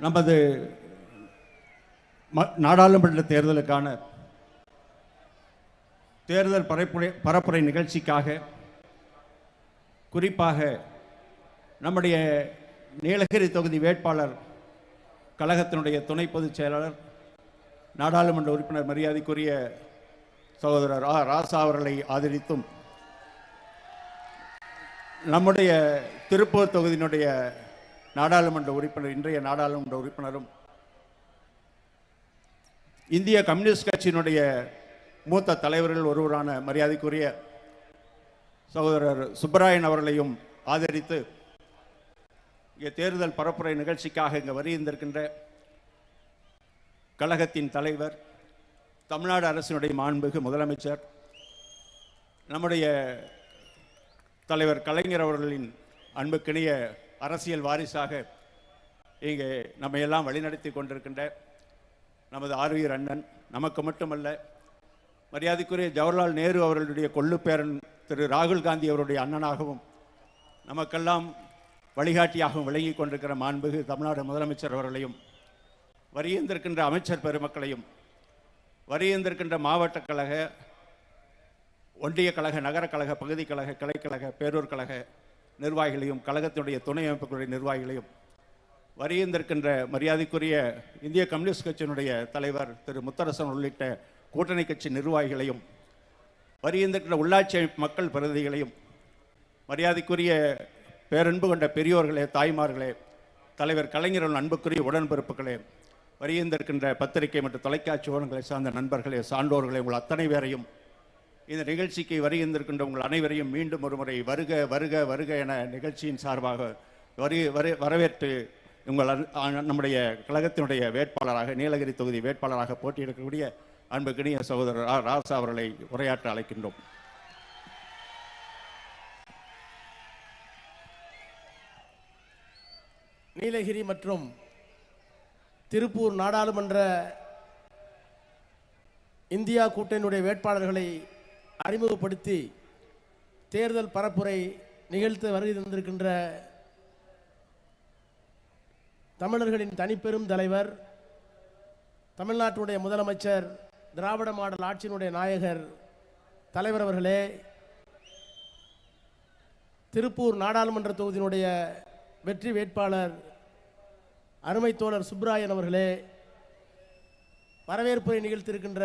நமது ம- நாடாளுமன்ற தேர்தலுக்கான தேர்தல் பரப்புரை பரப்புரை நிகழ்ச்சிக்காக குறிப்பாக நம்முடைய நீலகிரி தொகுதி வேட்பாளர் கழகத்தினுடைய துணை பொதுச் செயலாளர் நாடாளுமன்ற உறுப்பினர் மரியாதைக்குரிய சகோதரர் ஆ. ராசா அவர்களை ஆதரித்தும் நம்முடைய திருப்பூர் தொகுதியினுடைய நாடாளுமன்ற உறுப்பினர் இன்றைய நாடாளுமன்ற உறுப்பினரும் இந்திய கம்யூனிஸ்ட் கட்சியினுடைய மூத்த தலைவர்கள் ஒருவரான மரியாதைக்குரிய சகோதரர் சுப்பராயன் அவர்களையும் ஆதரித்து இங்கே தேர்தல் பரப்புரை நிகழ்ச்சிக்காக இங்கே வருகின்றிருக்கின்ற கழகத்தின் தலைவர் தமிழ்நாடு அரசினுடைய மாண்புக்கு முதலமைச்சர் நம்முடைய தலைவர் கலைஞர் அவர்களின் அன்புக்கினிய அரசியல் வாரிசாக இங்கே நம்ம எல்லாம் வழிநடத்தி கொண்டிருக்கின்ற நமது ஆர்வீர் அண்ணன் நமக்கு மட்டுமல்ல மரியாதைக்குரிய ஜவஹர்லால் நேரு அவர்களுடைய கொள்ளுப்பேரன் திரு ராகுல் காந்தி அவருடைய அண்ணனாகவும் நமக்கெல்லாம் வழிகாட்டியாகவும் விளங்கி கொண்டிருக்கிற மாண்புகு தமிழ்நாடு முதலமைச்சர் அவர்களையும் வரியந்திருக்கின்ற அமைச்சர் பெருமக்களையும் வரியந்திருக்கின்ற மாவட்ட கழக ஒன்றிய கழக நகர கழக பகுதி கழக கிளைக்கழக பேரூர் கழக நிர்வாகிகளையும் கழகத்தினுடைய துணை அமைப்புகளுடைய நிர்வாகிகளையும் வருகின்றிருக்கின்ற மரியாதைக்குரிய இந்திய கம்யூனிஸ்ட் கட்சியினுடைய தலைவர் திரு முத்தரசன் உள்ளிட்ட கூட்டணி கட்சி நிர்வாகிகளையும் வருகின்றிருக்கின்ற உள்ளாட்சி அமைப்பு மக்கள் பிரதிநிதிகளையும் மரியாதைக்குரிய பேரன்பு கொண்ட பெரியோர்களே தாய்மார்களே தலைவர் கலைஞர்கள் அன்புக்குரிய உடன்பிறப்புகளே வருகின்றிருக்கின்ற பத்திரிகை மற்றும் தொலைக்காட்சி ஊடகங்களை சார்ந்த நண்பர்களே சான்றோர்களே உங்கள் அத்தனை பேரையும் இந்த நிகழ்ச்சிக்கு வருகின்றிருக்கின்ற உங்கள் அனைவரையும் மீண்டும் ஒருமுறை வருக வருக வருக என நிகழ்ச்சியின் சார்பாக வரு வரவேற்று உங்கள் அன்- நம்முடைய கழகத்தினுடைய வேட்பாளராக நீலகிரி தொகுதி வேட்பாளராக போட்டியிடக்கூடிய அன்புக்கினிய சகோதரர் ஆர் ராசா அவர்களை உரையாற்ற அழைக்கின்றோம். நீலகிரி மற்றும் திருப்பூர் நாடாளுமன்ற இந்தியா கூட்டணியுடைய வேட்பாளர்களை அறிமுகப்படுத்தி தேர்தல் பரப்புரை நிகழ்த்த வருகை தந்திருக்கின்ற தமிழர்களின் தனிப்பெரும் தலைவர் தமிழ்நாட்டுடைய முதலமைச்சர் திராவிட மாடல் ஆட்சியினுடைய நாயகர் தலைவர் அவர்களே திருப்பூர் நாடாளுமன்ற தொகுதியினுடைய வெற்றி வேட்பாளர் அருமை தோழர் சுப்ராயன் அவர்களே வரவேற்புரை நிகழ்த்திருக்கின்ற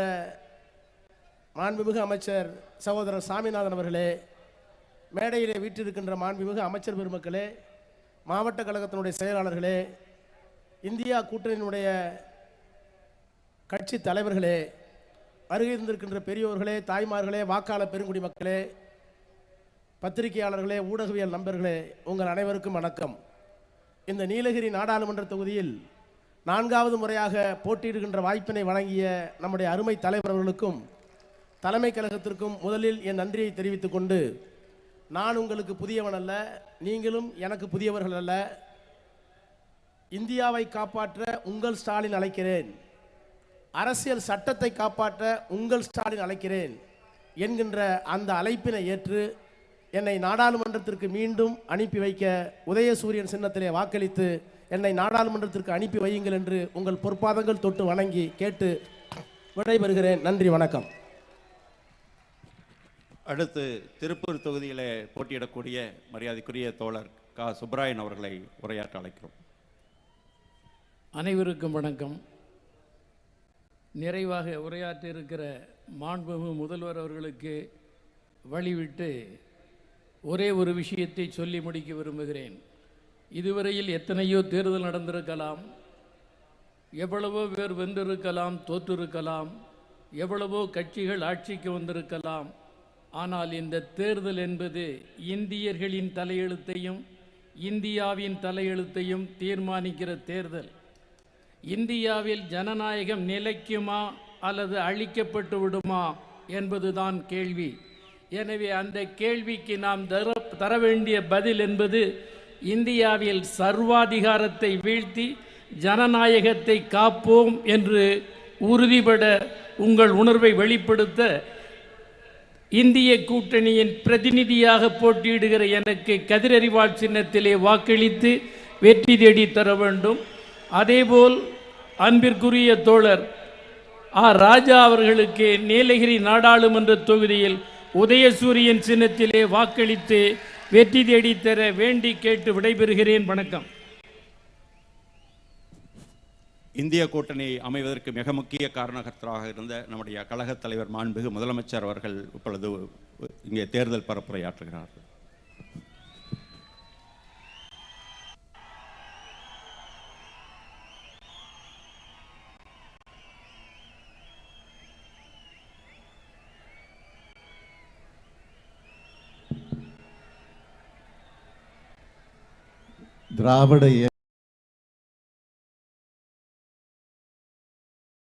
மாண்புமிகு அமைச்சர் சகோதரர் சாமிநாதன் அவர்களே மேடையிலே வீற்றிருக்கின்ற மாண்புமிகு அமைச்சர் பெருமக்களே மாவட்ட கழகத்தினுடைய செயலாளர்களே இந்தியா கூட்டணியினுடைய கட்சி தலைவர்களே வருகை இருந்திருக்கின்ற பெரியோர்களே தாய்மார்களே வாக்காளர் பெருங்குடி மக்களே பத்திரிகையாளர்களே ஊடகவியல் நண்பர்களே உங்கள் அனைவருக்கும் வணக்கம். இந்த நீலகிரி நாடாளுமன்ற தொகுதியில் நான்காவது முறையாக போட்டியிடுகின்ற வாய்ப்பினை வழங்கிய நம்முடைய அருமை தலைவர்களுக்கும் தலைமை கழகத்திற்கும் முதலில் என் நன்றியை தெரிவித்துக் கொண்டு நான் உங்களுக்கு புதியவன் அல்ல நீங்களும் எனக்கு புதியவர்கள் அல்ல. இந்தியாவை காப்பாற்ற உங்கள் ஸ்டாலின் அழைக்கிறேன். அரசியல் சட்டத்தை காப்பாற்ற உங்கள் ஸ்டாலின் அழைக்கிறேன் என்கின்ற அந்த அழைப்பினை ஏற்று என்னை நாடாளுமன்றத்திற்கு மீண்டும் அனுப்பி வைக்க உதயசூரியன் சின்னத்திலே வாக்களித்து என்னை நாடாளுமன்றத்திற்கு அனுப்பி வையுங்கள் என்று உங்கள் பொற்பாதங்கள் தொட்டு வணங்கி கேட்டு விடைபெறுகிறேன். நன்றி வணக்கம். அடுத்து திருப்பூர் தொகுதியில் போட்டியிடக்கூடிய மரியாதைக்குரிய தோழர் கா. சுப்ராயன் அவர்களை உரையாற்ற அழைக்கிறோம். அனைவருக்கும் வணக்கம். நிறைவாக உரையாற்றியிருக்கிற மாண்புமிகு முதல்வர் அவர்களுக்கு வழிவிட்டு ஒரே ஒரு விஷயத்தை சொல்லி முடிக்க விரும்புகிறேன். இதுவரையில் எத்தனையோ தேர்தல் நடந்திருக்கலாம். எவ்வளவோ பேர் வென்றிருக்கலாம் தோற்றிருக்கலாம். எவ்வளவோ கட்சிகள் ஆட்சிக்கு வந்திருக்கலாம். ஆனால் இந்த தேர்தல் என்பது இந்தியர்களின் தலையெழுத்தையும் இந்தியாவின் தலையெழுத்தையும் தீர்மானிக்கிற தேர்தல். இந்தியாவில் ஜனநாயகம் நிலைக்குமா அல்லது அழிக்கப்பட்டு விடுமா என்பதுதான் கேள்வி. எனவே அந்த கேள்விக்கு நாம் தர தர வேண்டிய பதில் என்பது இந்தியாவில் சர்வாதிகாரத்தை வீழ்த்தி ஜனநாயகத்தை காப்போம் என்று உறுதிபட உங்கள் உணர்வை வெளிப்படுத்த இந்திய கூட்டணியின் பிரதிநிதியாக போட்டியிடுகிற எனக்கு கதிரறிவாள் சின்னத்திலே வாக்களித்து வெற்றி தேடி தர வேண்டும். அதேபோல் அன்பிற்குரிய தோழர் ஆ. ராஜா அவர்களுக்கு நீலகிரி நாடாளுமன்ற தொகுதியில் உதயசூரியன் சின்னத்திலே வாக்களித்து வெற்றி தேடித்தர வேண்டி கேட்டு விடைபெறுகிறேன். வணக்கம். இந்திய கூட்டணி அமைவதற்கு மிக முக்கிய காரணகர்த்தராக இருந்த நம்முடைய கழகத் தலைவர் மாண்புகு முதலமைச்சர் அவர்கள் இப்பொழுது இங்கே தேர்தல் பரப்புரையாற்றுகிறார்கள் திராவிட